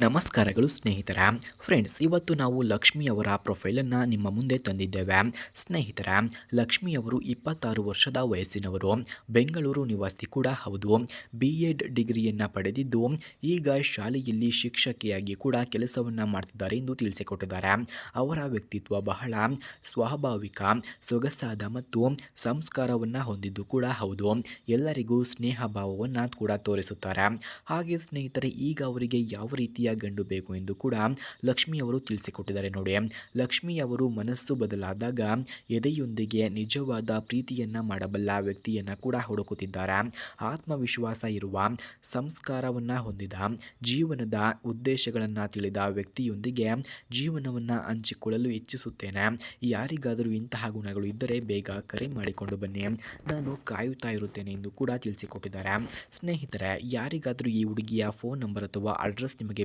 ನಮಸ್ಕಾರಗಳು ಸ್ನೇಹಿತರ. ಫ್ರೆಂಡ್ಸ್ ಇವತ್ತು ನಾವು ಲಕ್ಷ್ಮಿಯವರ ಪ್ರೊಫೈಲನ್ನು ನಿಮ್ಮ ಮುಂದೆ ತಂದಿದ್ದೇವೆ. ಸ್ನೇಹಿತರ, ಲಕ್ಷ್ಮಿ ಅವರು ಇಪ್ಪತ್ತಾರು ವರ್ಷದ ವಯಸ್ಸಿನವರು. ಬೆಂಗಳೂರು ನಿವಾಸಿ ಕೂಡ ಹೌದು. ಬಿ ಎಡ್ ಡಿಗ್ರಿಯನ್ನು ಪಡೆದಿದ್ದು, ಈಗ ಶಾಲೆಯಲ್ಲಿ ಶಿಕ್ಷಕಿಯಾಗಿ ಕೂಡ ಕೆಲಸವನ್ನು ಮಾಡ್ತಿದ್ದಾರೆ ಎಂದು ತಿಳಿಸಿಕೊಟ್ಟಿದ್ದಾರೆ. ಅವರ ವ್ಯಕ್ತಿತ್ವ ಬಹಳ ಸ್ವಾಭಾವಿಕ, ಸೊಗಸಾದ ಮತ್ತು ಸಂಸ್ಕಾರವನ್ನು ಹೊಂದಿದ್ದು ಕೂಡ ಹೌದು. ಎಲ್ಲರಿಗೂ ಸ್ನೇಹ ಭಾವವನ್ನು ಕೂಡ ತೋರಿಸುತ್ತಾರೆ. ಹಾಗೆ ಸ್ನೇಹಿತರೆ, ಈಗ ಅವರಿಗೆ ಯಾವ ರೀತಿಯ ಗಂಡು ಬೇಕು ಎಂದು ಕೂಡ ಲಕ್ಷ್ಮಿಯವರು ತಿಳಿಸಿಕೊಟ್ಟಿದ್ದಾರೆ ನೋಡಿ. ಲಕ್ಷ್ಮಿ ಅವರು ಮನಸ್ಸು ಬದಲಾದಾಗ ಎದೆಯೊಂದಿಗೆ ನಿಜವಾದ ಪ್ರೀತಿಯನ್ನ ಮಾಡಬಲ್ಲ ವ್ಯಕ್ತಿಯನ್ನ ಕೂಡ ಹುಡುಕುತ್ತಿದ್ದಾರೆ. ಆತ್ಮವಿಶ್ವಾಸ ಇರುವ ಸಂಸ್ಕಾರವನ್ನ ಹೊಂದಿದ, ಜೀವನದ ಉದ್ದೇಶಗಳನ್ನು ತಿಳಿದ ವ್ಯಕ್ತಿಯೊಂದಿಗೆ ಜೀವನವನ್ನು ಹಂಚಿಕೊಳ್ಳಲು ಇಚ್ಛಿಸುತ್ತೇನೆ. ಯಾರಿಗಾದರೂ ಇಂತಹ ಗುಣಗಳು ಇದ್ದರೆ ಬೇಗ ಕರೆ ಮಾಡಿಕೊಂಡು ಬನ್ನಿ. ನಾನು ಕಾಯುತ್ತಾ ಇರುತ್ತೇನೆ ಎಂದು ಕೂಡ ತಿಳಿಸಿಕೊಟ್ಟಿದ್ದಾರೆ. ಸ್ನೇಹಿತರೆ, ಯಾರಿಗಾದರೂ ಈ ಹುಡುಗಿಯ ಫೋನ್ ನಂಬರ್ ಅಥವಾ ಅಡ್ರೆಸ್ ನಿಮಗೆ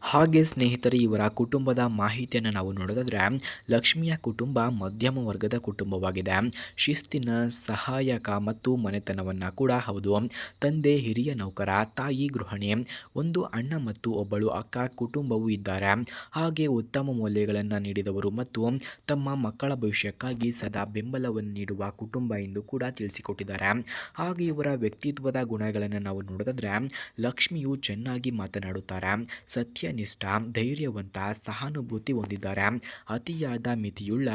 ಹಾಗೆ ಸ್ನೇಹಿತರೆ, ಇವರ ಕುಟುಂಬದ ಮಾಹಿತಿಯನ್ನು ನಾವು ನೋಡೋದಾದರೆ, ಲಕ್ಷ್ಮಿಯ ಕುಟುಂಬ ಮಧ್ಯಮ ವರ್ಗದ ಕುಟುಂಬವಾಗಿದೆ. ಶಿಸ್ತಿನ ಸಹಾಯಕ ಮತ್ತು ಮನೆತನವನ್ನು ಕೂಡ ಹೌದು. ತಂದೆ, ಹಿರಿಯ ನೌಕರ, ತಾಯಿ, ಗೃಹಿಣಿ, ಒಂದು ಅಣ್ಣ ಮತ್ತು ಒಬ್ಬಳು ಅಕ್ಕ ಕುಟುಂಬವೂ ಇದ್ದಾರೆ. ಹಾಗೆ ಉತ್ತಮ ಮೌಲ್ಯಗಳನ್ನು ನೀಡಿದವರು ಮತ್ತು ತಮ್ಮ ಮಕ್ಕಳ ಭವಿಷ್ಯಕ್ಕಾಗಿ ಸದಾ ಬೆಂಬಲವನ್ನು ನೀಡುವ ಕುಟುಂಬ ಎಂದು ಕೂಡ ತಿಳಿಸಿಕೊಟ್ಟಿದ್ದಾರೆ. ಹಾಗೆ ಇವರ ವ್ಯಕ್ತಿತ್ವದ ಗುಣಗಳನ್ನು ನಾವು ನೋಡೋದಾದರೆ, ಲಕ್ಷ್ಮಿಯು ಚೆನ್ನಾಗಿ ಮಾತನಾಡುತ್ತಾರೆ. ಸತ್ಯನಿಷ್ಠ ಧೈರ್ಯವಂತ ಸಹಾನುಭೂತಿ ಹೊಂದಿದ್ದಾರೆ. ಅತಿಯಾದ ಮಿತಿಯುಳ್ಳ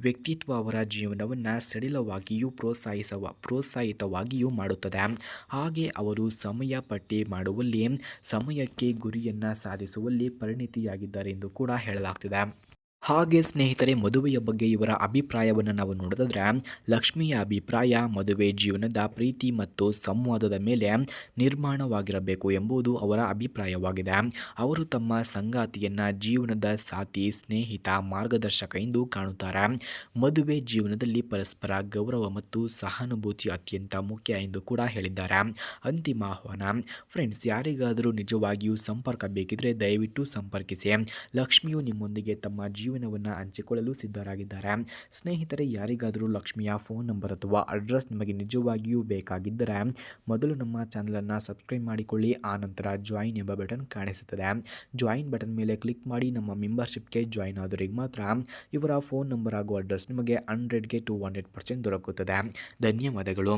ವ್ಯಕ್ತಿತ್ವ ಅವರ ಜೀವನವನ್ನು ಸಡಿಲವಾಗಿಯೂ ಪ್ರೋತ್ಸಾಹಿಸುವ, ಪ್ರೋತ್ಸಾಹಿತವಾಗಿಯೂ ಮಾಡುತ್ತದೆ. ಹಾಗೆ ಅವರು ಸಮಯ ಪಟ್ಟಿ ಮಾಡುವಲ್ಲಿ, ಸಮಯಕ್ಕೆ ಗುರಿಯನ್ನು ಸಾಧಿಸುವಲ್ಲಿ ಪರಿಣಿತಿಯಾಗಿದ್ದಾರೆ ಎಂದು ಕೂಡ ಹೇಳಲಾಗ್ತಿದೆ. ಹಾಗೆ ಸ್ನೇಹಿತರೆ, ಮದುವೆಯ ಬಗ್ಗೆ ಇವರ ಅಭಿಪ್ರಾಯವನ್ನು ನಾವು ನೋಡಿದ್ರೆ ಲಕ್ಷ್ಮಿಯ ಅಭಿಪ್ರಾಯ, ಮದುವೆ ಜೀವನದ ಪ್ರೀತಿ ಮತ್ತು ಸಂವಾದದ ಮೇಲೆ ನಿರ್ಮಾಣವಾಗಿರಬೇಕು ಎಂಬುದು ಅವರ ಅಭಿಪ್ರಾಯವಾಗಿದೆ. ಅವರು ತಮ್ಮ ಸಂಗಾತಿಯನ್ನು ಜೀವನದ ಸಾಥಿ, ಸ್ನೇಹಿತ, ಮಾರ್ಗದರ್ಶಕ ಎಂದು ಕಾಣುತ್ತಾರೆ. ಮದುವೆ ಜೀವನದಲ್ಲಿ ಪರಸ್ಪರ ಗೌರವ ಮತ್ತು ಸಹಾನುಭೂತಿ ಅತ್ಯಂತ ಮುಖ್ಯ ಎಂದು ಕೂಡ ಹೇಳಿದ್ದಾರೆ. ಅಂತಿಮ ಆಹ್ವಾನ, ಫ್ರೆಂಡ್ಸ್, ಯಾರಿಗಾದರೂ ನಿಜವಾಗಿಯೂ ಸಂಪರ್ಕ ಬೇಕಿದ್ರೆ ದಯವಿಟ್ಟು ಸಂಪರ್ಕಿಸಿ. ಲಕ್ಷ್ಮಿಯು ನಿಮ್ಮೊಂದಿಗೆ ತಮ್ಮ ಜೀವನವನ್ನು ಹಂಚಿಕೊಳ್ಳಲು ಸಿದ್ಧರಾಗಿದ್ದಾರೆ. ಸ್ನೇಹಿತರೆ, ಯಾರಿಗಾದರೂ ಲಕ್ಷ್ಮಿಯ ಫೋನ್ ನಂಬರ್ ಅಥವಾ ಅಡ್ರೆಸ್ ನಿಮಗೆ ನಿಜವಾಗಿಯೂ ಬೇಕಾಗಿದ್ದರೆ ಮೊದಲು ನಮ್ಮ ಚಾನಲನ್ನು ಸಬ್ಸ್ಕ್ರೈಬ್ ಮಾಡಿಕೊಳ್ಳಿ, ಆ ನಂತರ ಜಾಯಿನ್ ಎಂಬ ಬಟನ್ ಕಾಣಿಸುತ್ತದೆ. ಜಾಯಿನ್ ಬಟನ್ ಮೇಲೆ ಕ್ಲಿಕ್ ಮಾಡಿ ನಮ್ಮ ಮೆಂಬರ್ಶಿಪ್ಗೆ ಜಾಯಿನ್ ಆದವರಿಗೆ ಮಾತ್ರ ಇವರ ಫೋನ್ ನಂಬರ್ ಹಾಗೂ ಅಡ್ರೆಸ್ ನಿಮಗೆ ಹಂಡ್ರೆಡ್ಗೆ ಟು ಹಂಡ್ರೆಡ್ ಪರ್ಸೆಂಟ್ ದೊರಕುತ್ತದೆ. ಧನ್ಯವಾದಗಳು.